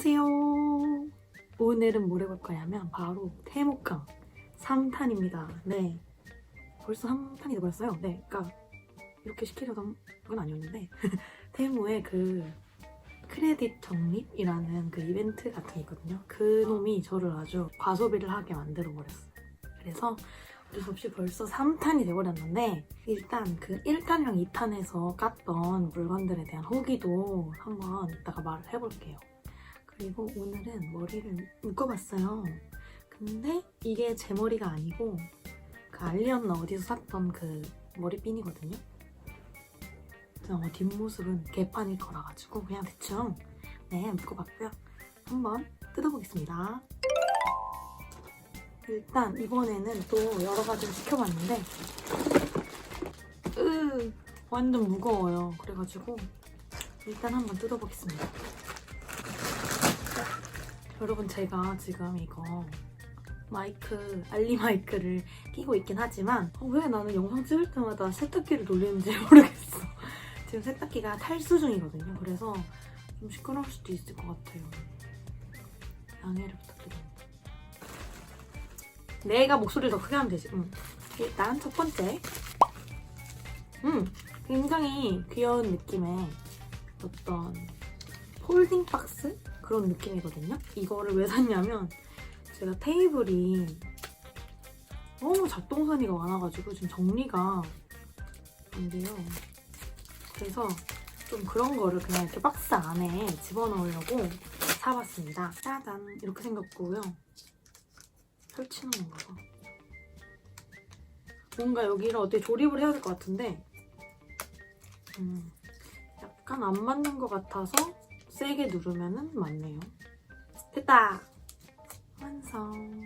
안녕하세요. 오늘은 뭘 해볼 거냐면 바로 태모강 3탄입니다. 네. 벌써 3탄이 돼버렸어요. 네. 그러니까 이렇게 시키려던 건 아니었는데 태모의 그 크레딧 적립이라는 그 이벤트 같은 게 있거든요. 그 놈이 저를 아주 과소비를 하게 만들어 버렸어요. 그래서 어쩔 수 없이 벌써 3탄이 돼버렸는데 일단 그 1탄이랑 2탄에서 깠던 물건들에 대한 후기도 한번 이따가 말을 해볼게요. 그리고 오늘은 머리를 묶어봤어요. 근데 이게 제 머리가 아니고 그 알리언나 어디서 샀던 그 머리핀이거든요. 그냥 어, 뒷모습은 개판일 거라 가지고 그냥 대충 네 묶어봤고요. 한번 뜯어보겠습니다. 일단 이번에는 또 여러 가지를 시켜봤는데 으 완전 무거워요. 그래가지고 일단 한번 뜯어보겠습니다. 여러분 제가 지금 이거 마이크 알리 마이크를 끼고 있긴 하지만 어, 왜 나는 영상 찍을 때마다 세탁기를 돌리는지 모르겠어. 지금 세탁기가 탈수 중이거든요. 그래서 좀 시끄러울 수도 있을 것 같아요. 양해를 부탁드립니다. 내가 목소리를 더 크게 하면 되지. 음. 일단 첫 번째. 음, 굉장히 귀여운 느낌의 어떤 폴딩 박스 그런 느낌이거든요. 이거를 왜 샀냐면 제가 테이블이 너무 잡동사니가 많아가지고 지금 정리가 안 돼요. 그래서 좀 그런 거를 그냥 이렇게 박스 안에 집어넣으려고 사봤습니다. 짜잔 이렇게 생겼고요. 설치는 건가 봐. 뭔가 여기를 어떻게 조립을 해야 될 것 같은데 음, 약간 안 맞는 것 같아서 세게 누르면은 맞네요. 됐다! 완성!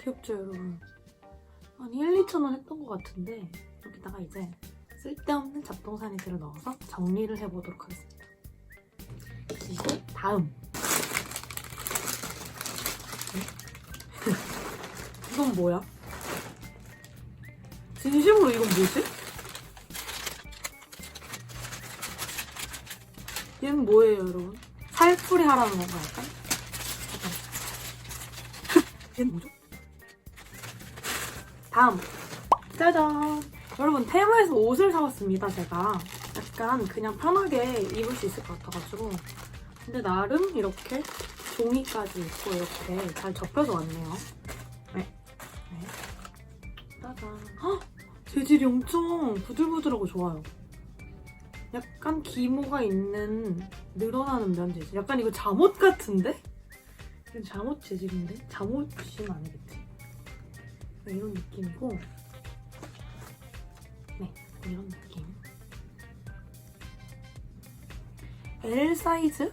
귀엽죠, 여러분? 한 1, 2천원 했던 것 같은데 여기다가 이제 쓸데없는 잡동사니들을 넣어서 정리를 해보도록 하겠습니다. 그리고 다음 이건 뭐야? 진심으로 이건 뭐지? 얘는 뭐예요, 여러분? 살풀이 하라는 건가, 약간? 얘는 뭐죠? 다음. 짜잔. 여러분, 테마에서 옷을 사왔습니다, 제가. 약간 그냥 편하게 입을 수 있을 것 같아가지고. 근데 나름 이렇게 종이까지 있고 이렇게 잘 접혀서 왔네요. 네. 네. 짜잔. 헉! 재질이 엄청 부들부들하고 좋아요. 약간 기모가 있는 늘어나는 면 재질. 약간 이거 잠옷 같은데? 이건 잠옷 재질인데? 잠옷이면 아니겠지? 네, 이런 느낌이고 네, 이런 느낌. L 사이즈?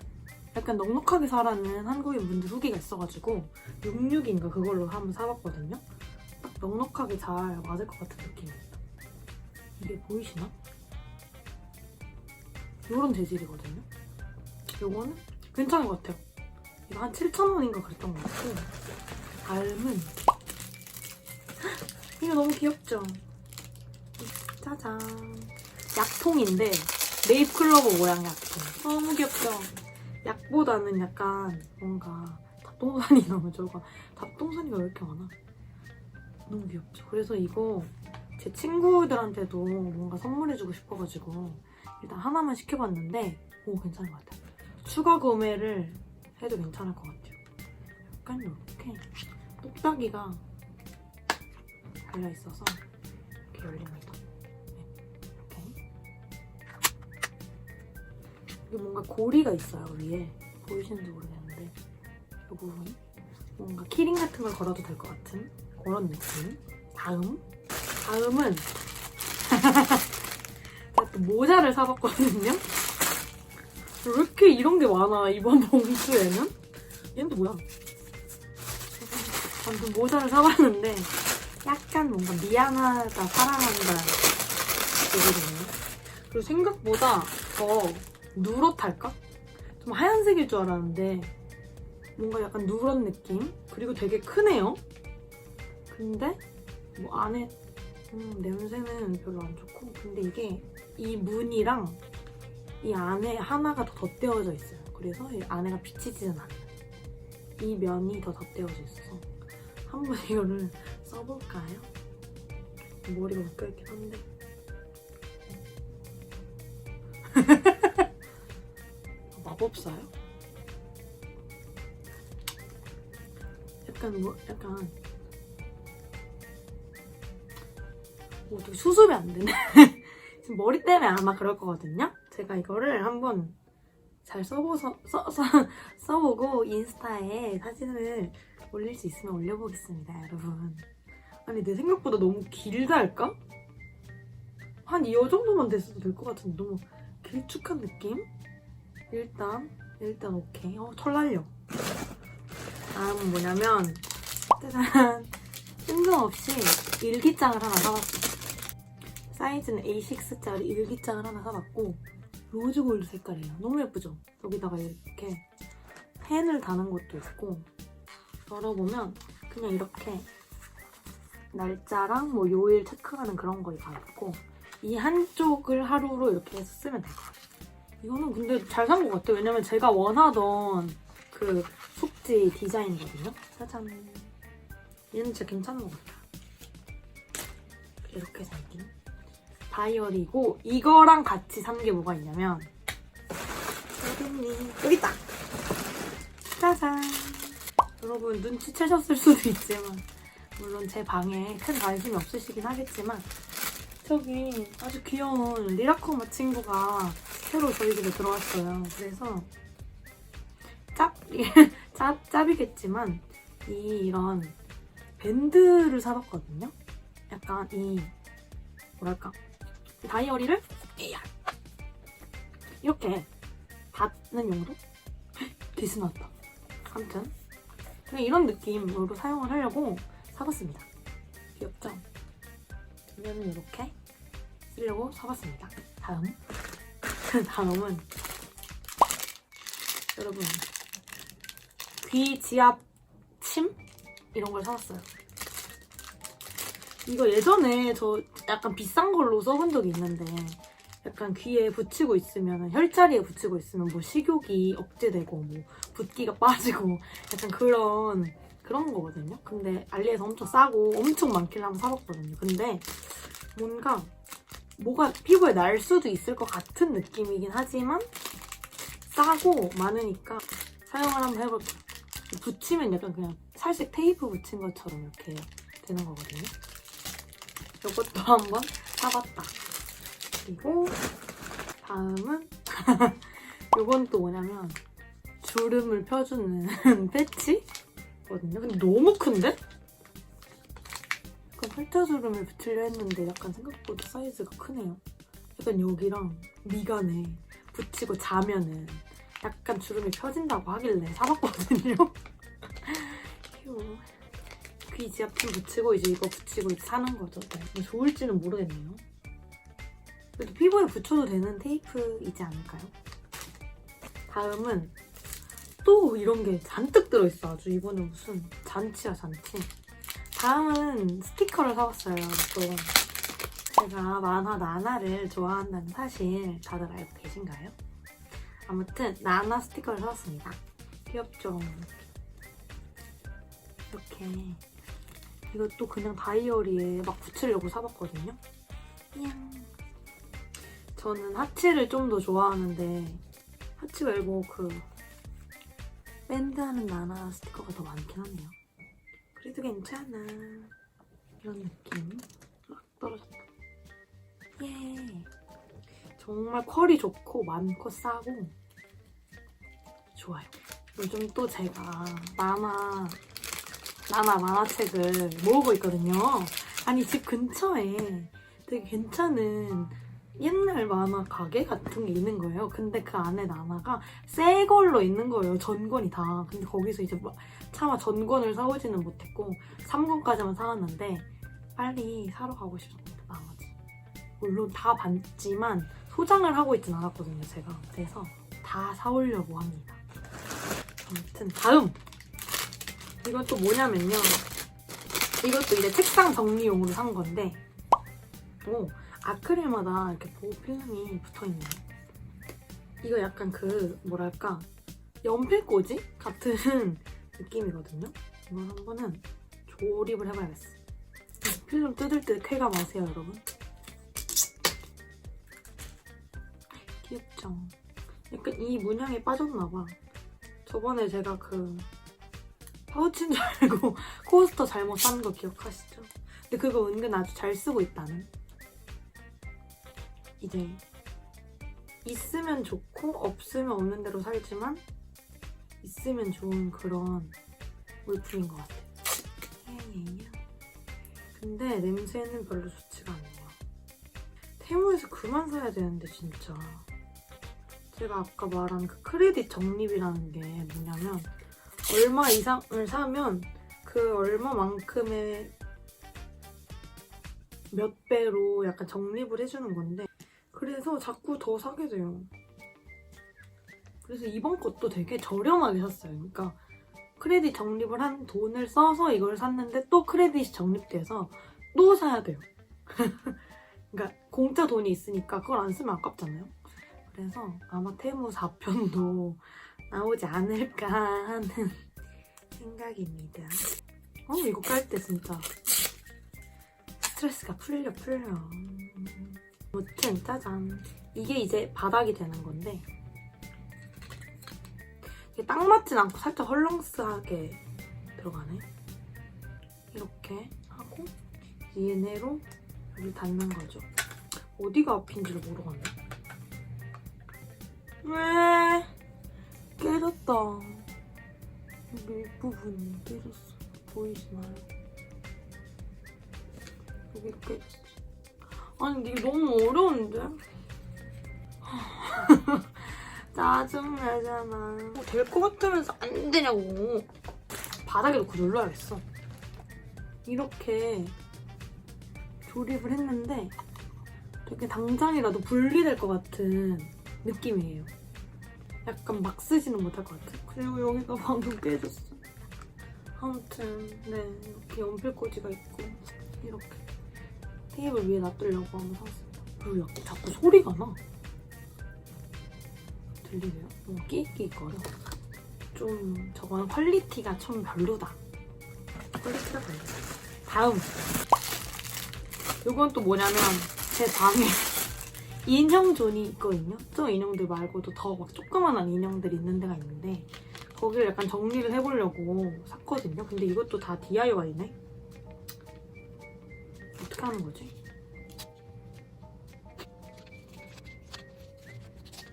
약간 넉넉하게 사라는 한국인 분들 후기가 있어가지고 66인가 그걸로 한번 사봤거든요. 딱 넉넉하게 잘 맞을 것 같은 느낌입니다. 이게 보이시나? 이런 재질이거든요. 요거는 괜찮은 것 같아요. 이거 한 7,000원인가 그랬던 것 같고 다음은 이거 너무 귀엽죠? 짜잔 약통인데 네잎클로버 모양 약통 너무 귀엽죠? 약보다는 약간 뭔가 답동산이 너무 좋아 답동산이가 왜 이렇게 많아? 너무 귀엽죠? 그래서 이거 제 친구들한테도 뭔가 선물해주고 싶어가지고 일단 하나만 시켜봤는데 오 괜찮은 것 같아요. 추가 구매를 해도 괜찮을 것 같아요. 약간 이렇게 똑딱이가 달려있어서 이렇게 열립니다. 네, 이렇게. 이게 뭔가 고리가 있어요 위에 보이시는지 모르겠는데 이 부분 뭔가 키링 같은 걸 걸어도 될 것 같은 그런 느낌. 다음 다음은 모자를 사봤거든요. 왜 이렇게 이런 게 많아 이번 봉투에는? 얘는 또 뭐야? 아무튼 모자를 사봤는데 약간 뭔가 미안하다 사랑한다 얘기거든요. 그리고 생각보다 더 누렇달까? 좀 하얀색일 줄 알았는데 뭔가 약간 누런 느낌? 그리고 되게 크네요. 근데 뭐 안에 음, 냄새는 별로 안 좋고 근데 이게 이 무늬랑 이 안에 하나가 더 덧대어져 있어요. 그래서 이 안에가 비치지는 않아요. 이 면이 더 덧대어져 있어서 한번 이거를 써볼까요? 머리가 묶여있긴 한데 마법사요? 약간 뭐 약간 뭐 어떻게 수습이 안 되네. 지금 머리 때문에 아마 그럴 거거든요. 제가 이거를 한번 잘 써보서 써, 써, 써보고 인스타에 사진을 올릴 수 있으면 올려보겠습니다, 여러분. 아니 내 생각보다 너무 길다 할까? 한 이 정도만 됐어도 될 것 같은데 너무 길쭉한 느낌? 일단 일단 오케이. 어, 털 날려. 다음은 뭐냐면 짜잔 뜬금없이 일기장을 하나 사봤어요. 사이즈는 A6짜리 일기장을 하나 사봤고 로즈 골드 색깔이에요. 너무 예쁘죠? 여기다가 이렇게 펜을 다는 것도 있고 열어보면 그냥 이렇게 날짜랑 뭐 요일 체크하는 그런 거 다 있고 이 한쪽을 하루로 이렇게 해서 쓰면 될것 같아요. 이거는 근데 잘 산 것 같아요. 왜냐면 제가 원하던 그 속지 디자인이거든요. 짜잔. 얘는 진짜 괜찮은 것 같아요. 이렇게 생긴 다이어리고 이거랑 같이 산 게 뭐가 있냐면? 여기 있다. 짜잔. 여러분 눈치채셨을 수도 있지만 물론 제 방에 큰 관심이 없으시긴 하겠지만 저기 아주 귀여운 리라코마 친구가 새로 저희 집에 들어왔어요. 그래서 짭, 짭, 짭이겠지만 이 이런 밴드를 사봤거든요. 약간 이 뭐랄까 다이어리를 이렇게 닫는 용도? 디스 나왔다. 아무튼 그냥 이런 느낌으로 사용을 하려고 사봤습니다. 귀엽죠? 그러면 이렇게 쓰려고 사봤습니다. 다음 다음은 여러분 귀 지압 침 이런 걸 사왔어요. 이거 예전에 저 약간 비싼 걸로 써본 적이 있는데 약간 귀에 붙이고 있으면 혈자리에 붙이고 있으면 뭐 식욕이 억제되고 뭐 붓기가 빠지고 약간 그런 그런 거거든요. 근데 알리에서 엄청 싸고 엄청 많길래 한번 사봤거든요. 근데 뭔가 뭐가 피부에 날 수도 있을 것 같은 느낌이긴 하지만 싸고 많으니까 사용을 한번 해볼게요. 붙이면 약간 그냥 살색 테이프 붙인 것처럼 이렇게 되는 거거든요. 이것도 한번 사봤다. 그리고 다음은 이건 또 뭐냐면 주름을 펴주는 패치거든요. 근데 너무 큰데? 약간 팔자주름을 붙이려 했는데 약간 생각보다 사이즈가 크네요. 약간 여기랑 미간에 붙이고 자면은 약간 주름이 펴진다고 하길래 사봤거든요. 휴. 귀 지압품 붙이고 이제 이거 붙이고 이제 사는 거죠. 네. 뭐 좋을지는 모르겠네요. 그래도 피부에 붙여도 되는 테이프이지 않을까요? 다음은 또 이런 게 잔뜩 들어있어. 아주 이번에 무슨 잔치야 잔치. 다음은 스티커를 사봤어요. 또 제가 만화 나나를 좋아한다는 사실 다들 알고 계신가요? 아무튼 나나 스티커를 사봤습니다. 귀엽죠? 이렇게 이것도 그냥 다이어리에 막 붙이려고 사봤거든요. 냥. 저는 하치를 좀 더 좋아하는데 하치 말고 그 밴드하는 나나 스티커가 더 많긴 하네요. 그래도 괜찮아. 이런 느낌. 막 떨어졌다. 예. 정말 퀄이 좋고 많고 싸고 좋아요. 요즘 또 제가 나나 나나 만화책을 모으고 있거든요. 아니 집 근처에 되게 괜찮은 옛날 만화 가게 같은 게 있는 거예요. 근데 그 안에 나나가 새 걸로 있는 거예요. 전권이 다. 근데 거기서 이제 막 차마 전권을 사오지는 못했고 3권까지만 사왔는데 빨리 사러 가고 싶습니다. 나머지. 물론 다 봤지만 소장을 하고 있진 않았거든요. 제가. 그래서 다 사오려고 합니다. 아무튼 다음 또 뭐냐면요. 이것도 이제 책상 정리용으로 산 건데, 오, 아크릴마다 이렇게 보호 필름이 붙어 있네요. 이거 약간 그, 뭐랄까, 연필꽂이 같은 느낌이거든요. 이걸 한번은 조립을 해봐야겠어. 필름 뜯을 때 쾌가 마세요, 여러분. 귀엽죠? 약간 이 문양에 빠졌나봐. 저번에 제가 그 파우치인 줄 알고 코스터 잘못 산 거 기억하시죠? 근데 그거 은근 아주 잘 쓰고 있다는. 이제 있으면 좋고 없으면 없는 대로 살지만 있으면 좋은 그런 물품인 것 같아요. 예예예. 근데 냄새는 별로 좋지가 않네요. 테무에서 그만 사야 되는데 진짜. 제가 아까 말한 그 크레딧 적립이라는 게 뭐냐면 얼마 이상을 사면 그 얼마만큼의 몇 배로 약간 적립을 해주는 건데 그래서 자꾸 더 사게 돼요. 그래서 이번 것도 되게 저렴하게 샀어요. 그러니까 크레딧 적립을 한 돈을 써서 이걸 샀는데 또 크레딧이 적립돼서 또 사야 돼요. 그러니까 공짜 돈이 있으니까 그걸 안 쓰면 아깝잖아요. 그래서 아마 테무 4편도 나오지 않을까 하는 생각입니다. 어, 이거 깔 때 진짜 스트레스가 풀려 풀려. 무튼 짜잔. 이게 이제 바닥이 되는 건데 이게 딱 맞진 않고 살짝 헐렁스하게 들어가네. 이렇게 하고 얘네로 여기 닿는 거죠. 어디가 앞인지를 모르겠네. 왜? 깨졌다. 여기 윗부분이 깨졌어. 보이시나요? 여기 깨졌어. 아니 이게 너무 어려운데? 짜증나잖아. 뭐 될 것 같으면서 안 되냐고. 바닥에 놓고 눌러야겠어. 이렇게 조립을 했는데 되게 당장이라도 분리될 것 같은 느낌이에요. 약간 막 쓰지는 못할 것 같아. 그리고 여기가 방금 깨졌어. 아무튼 네 이렇게 연필꽂이가 있고 이렇게 테이블 위에 놔두려고 한번 샀습니다. 그리고 약간 자꾸 소리가 나. 들리세요? 뭔가 끼익끼익거려. 좀 저거는 퀄리티가 좀 별로다. 퀄리티가 별로다. 다음. 이건 또 뭐냐면 제 방에 인형존이 있거든요. 저 인형들 말고도 더 막 조그만한 인형들이 있는 데가 있는데 거기를 약간 정리를 해보려고 샀거든요. 근데 이것도 다 DIY네. 어떻게 하는 거지?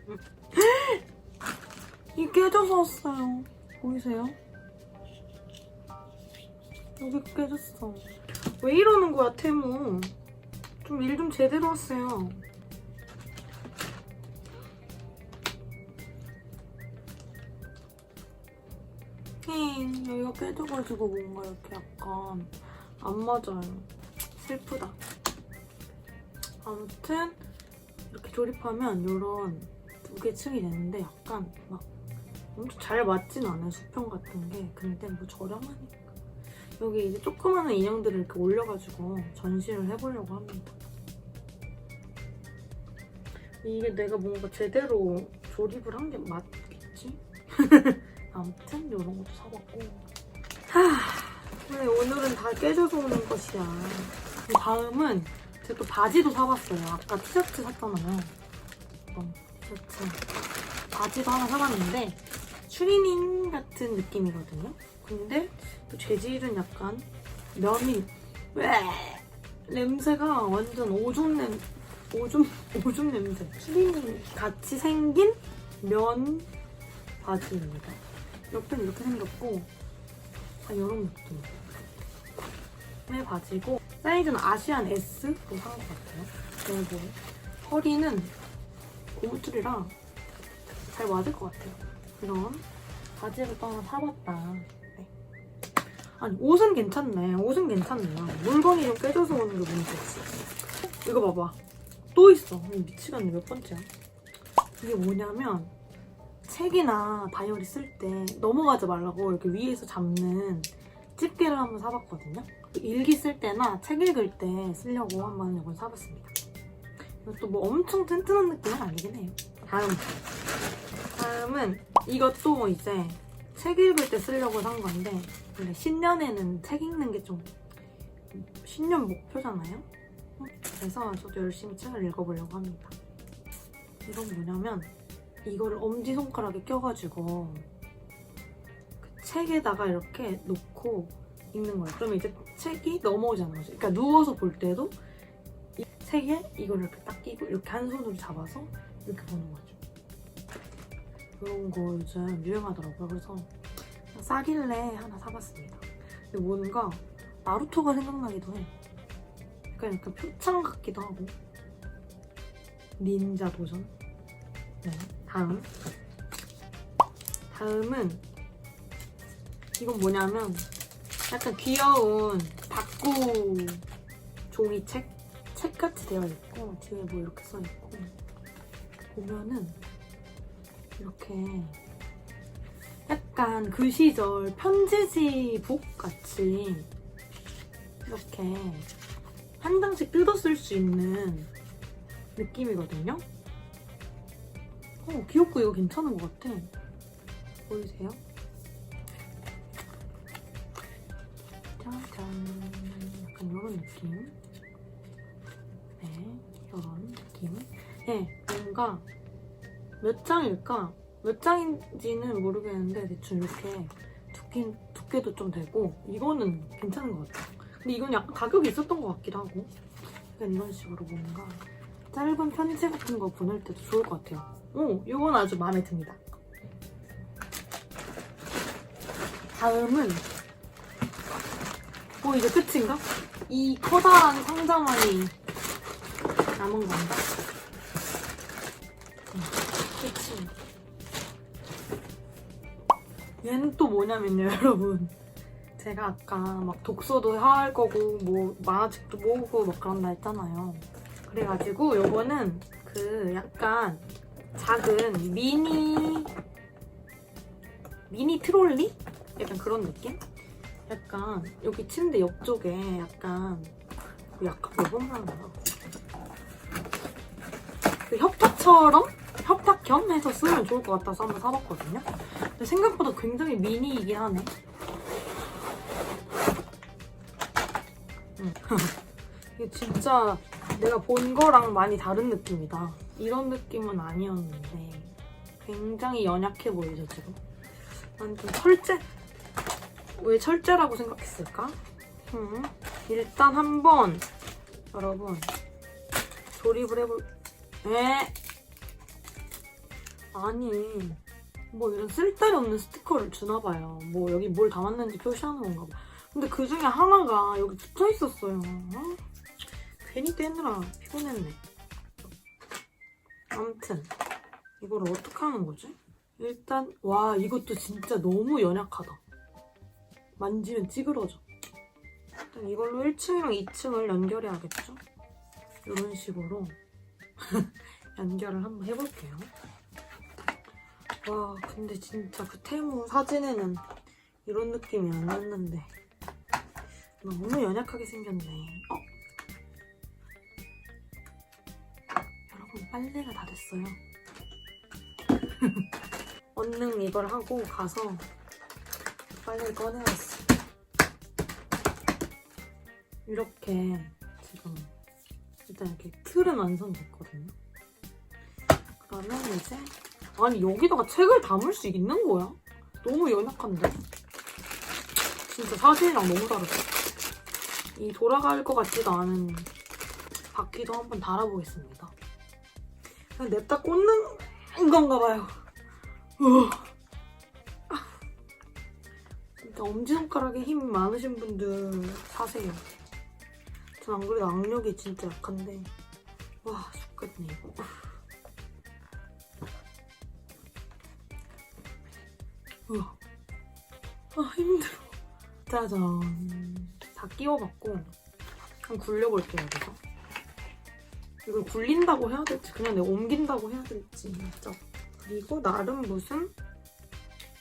음. 이 깨져서 왔어요. 보이세요? 여기 깨졌어. 왜 이러는 거야, 테무? 좀일좀 제대로 하세요. 힝, 여기가 깨져가지고 뭔가 이렇게 약간 안 맞아요. 슬프다. 아무튼 이렇게 조립하면 이런 두 개 층이 되는데 약간 막 엄청 잘 맞진 않아요, 수평 같은 게. 근데 뭐 저렴하니까. 여기 이제 조그마한 인형들을 이렇게 올려가지고 전시를 해보려고 합니다. 이게 내가 뭔가 제대로 조립을 한 게 맞겠지? 아무튼 이런 것도 사봤고. 하, 왜 오늘은 다 깨져서 오는 것이야. 그 다음은 제가 또 바지도 사봤어요. 아까 티셔츠 샀잖아요. 이런 티셔츠. 바지도 하나 사봤는데 추리닝 같은 느낌이거든요. 근데 또 재질은 약간 면이 왜? 냄새가 완전 오줌 냄 오줌 오줌 냄새. 추리닝 같이 생긴 면 바지입니다 옆에는 이렇게 생겼고 아 이런 느낌 의 바지고 사이즈는 아시안 S로 산것 같아요. 그리고 허리는 고무줄이랑 잘 맞을 것 같아요. 이런 바지를 또 하나 사봤다. 네. 아니 옷은 괜찮네. 옷은 괜찮네요 물건이 좀 깨져서 오는 게 문제였어 이거 봐봐. 또 있어. 미치겠네. 몇 번째야? 이게 뭐냐면 책이나 다이어리 쓸때 넘어가지 말라고 이렇게 위에서 잡는 집게를 한번 사봤거든요. 일기 쓸 때나 책 읽을 때 쓰려고 한번 이걸 사봤습니다. 이것도 뭐 엄청 튼튼한 느낌은 아니긴 해요. 다음. 다음은 이것도 이제 책 읽을 때 쓰려고 산 건데 원래 신년에는 책 읽는 게 좀 신년 목표잖아요. 그래서 저도 열심히 책을 읽어보려고 합니다. 이건 뭐냐면 이거를 엄지손가락에 껴가지고 그 책에다가 이렇게 놓고 읽는 거예요. 그러면 이제 책이 넘어오잖아요. 그러니까 누워서 볼 때도 이 책에 이걸 이렇게 딱 끼고 이렇게 한 손으로 잡아서 이렇게 보는 거죠. 이런 거 요즘 유행하더라고요. 그래서 싸길래 하나 사봤습니다. 근데 뭔가 나루토가 생각나기도 해. 약간 약간 표창 같기도 하고. 닌자 도전. 네, 다음. 다음은 이건 뭐냐면 약간 귀여운 다꾸 종이책? 책같이 되어 있고 뒤에 뭐 이렇게 써 있고 보면은 이렇게 약간 그 시절 편지지 북 같이 이렇게 한 장씩 뜯어 쓸 수 있는 느낌이거든요. 어, 귀엽고 이거 괜찮은 것 같아. 보이세요? 짜잔. 약간 이런 느낌. 네, 이런 느낌. 네, 뭔가 몇 장일까? 몇 장인지는 모르겠는데 대충 이렇게 두께, 두께도 좀 되고 이거는 괜찮은 것 같아요. 근데 이건 약간 가격이 있었던 것 같기도 하고 약간 이런 식으로 뭔가 짧은 편지 같은 거 보낼 때도 좋을 것 같아요. 오, 이건 아주 마음에 듭니다. 다음은 뭐 이제 끝인가? 이 커다란 상자만이 남은 건가? 음, 끝이. 얘는 또 뭐냐면요, 여러분. 제가 아까 막 독서도 할 거고, 뭐, 만화책도 모으고 막 그런다 했잖아요. 그래가지고 요거는 그 약간 작은 미니, 미니 트롤리? 약간 그런 느낌? 약간 여기 침대 옆쪽에 약간 약간 몇번 말하나 그 협탁처럼 협탁형 해서 쓰면 좋을 것 같아서 한번 사봤거든요. 근데 생각보다 굉장히 미니이긴 하네. 음. 이게 진짜 내가 본 거랑 많이 다른 느낌이다. 이런 느낌은 아니었는데 굉장히 연약해 보이죠 지금? 난 좀 철제 왜 철제라고 생각했을까? 음, 일단 한번 여러분 조립을 해볼 에 아니 뭐 이런 쓸데없는 스티커를 주나봐요 뭐 여기 뭘 담았는지 표시하는 건가 봐 근데 그 중에 하나가 여기 붙어 있었어요 어? 괜히 떼느라 피곤했네 아무튼 이걸 어떻게 하는 거지? 일단 와 이것도 진짜 너무 연약하다 만지면 찌그러져. 일단 이걸로 1층이랑 2층을 연결해야겠죠? 이런 식으로 연결을 한번 해볼게요. 와 근데 진짜 그 테무 사진에는 이런 느낌이 아니었는데 너무 연약하게 생겼네. 어? 빨래가 다 됐어요. 얼른 이걸 하고 가서 빨래를 꺼내놨어. 이렇게 지금 일단 이렇게 틀은 완성됐거든요. 그러면 이제 아니 여기다가 책을 담을 수 있는 거야? 너무 연약한데? 진짜 사진이랑 너무 다르다. 이 돌아갈 것 같지도 않은 바퀴도 한번 달아보겠습니다. 그냥 냅다 꽂는 건가 봐요. 우. 진짜 엄지손가락에 힘 많으신 분들 사세요. 전 안 그래도 악력이 진짜 약한데 와 죽겠네 이거. 아 힘들어. 짜잔. 다 끼워봤고 한번 굴려볼게요 여기서. 이걸 굴린다고 해야 될지 그냥 내가 옮긴다고 해야 될지 진짜. 그리고 나름 무슨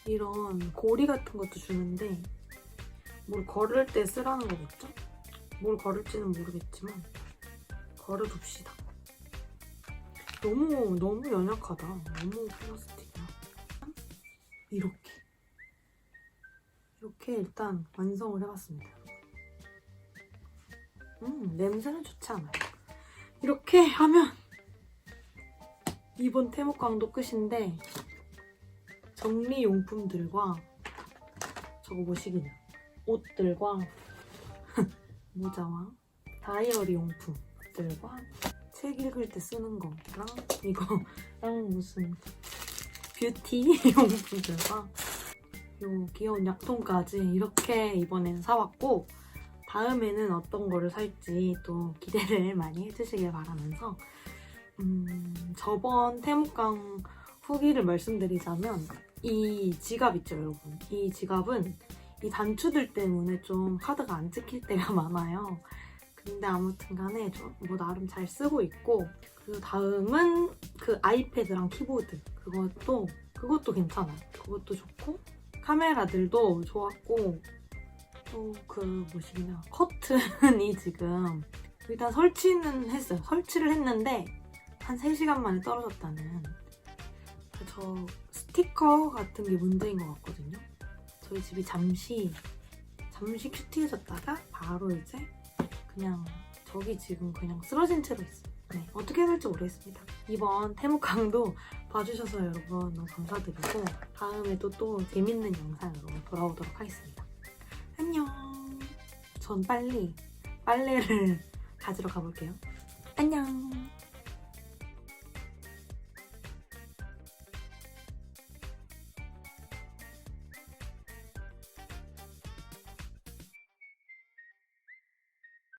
이런 고리 같은 것도 주는데 뭘 걸을 때 쓰라는 거겠죠? 뭘 걸을지는 모르겠지만 걸어둡시다. 너무 너무 연약하다. 너무 플라스틱이야. 이렇게 이렇게 일단 완성을 해봤습니다. 음 냄새는 좋지 않아요. 이렇게 하면 이번 태목광도 끝인데 정리용품들과 저거 뭐시기냐. 옷들과 모자와 다이어리 용품들과 책 읽을 때 쓰는 거랑 이거랑 무슨 뷰티 용품들과 요 귀여운 약통까지 이렇게 이번엔 사왔고 다음에는 어떤 거를 살지 또 기대를 많이 해주시길 바라면서 음, 저번 태묵강 후기를 말씀드리자면 이 지갑 있죠 여러분? 이 지갑은 이 단추들 때문에 좀 카드가 안 찍힐 때가 많아요. 근데 아무튼 간에 좀뭐 나름 잘 쓰고 있고 그 다음은 그 아이패드랑 키보드. 그것도 그것도 괜찮아요. 그것도 좋고 카메라들도 좋았고 또 그 뭐시냐 커튼이 지금 일단 설치는 했어요. 설치를 했는데 한 3시간 만에 떨어졌다는 저 스티커 같은 게 문제인 것 같거든요. 저희 집이 잠시 잠시 큐티해졌다가 바로 이제 그냥 저기 지금 그냥 쓰러진 채로 있어요. 네, 어떻게 해야 될지 모르겠습니다. 이번 태무강도 봐주셔서 여러분 너무 감사드리고 다음에도 또 재밌는 영상으로 돌아오도록 하겠습니다 전 빨리 빨래를 가지러 가볼게요. 안녕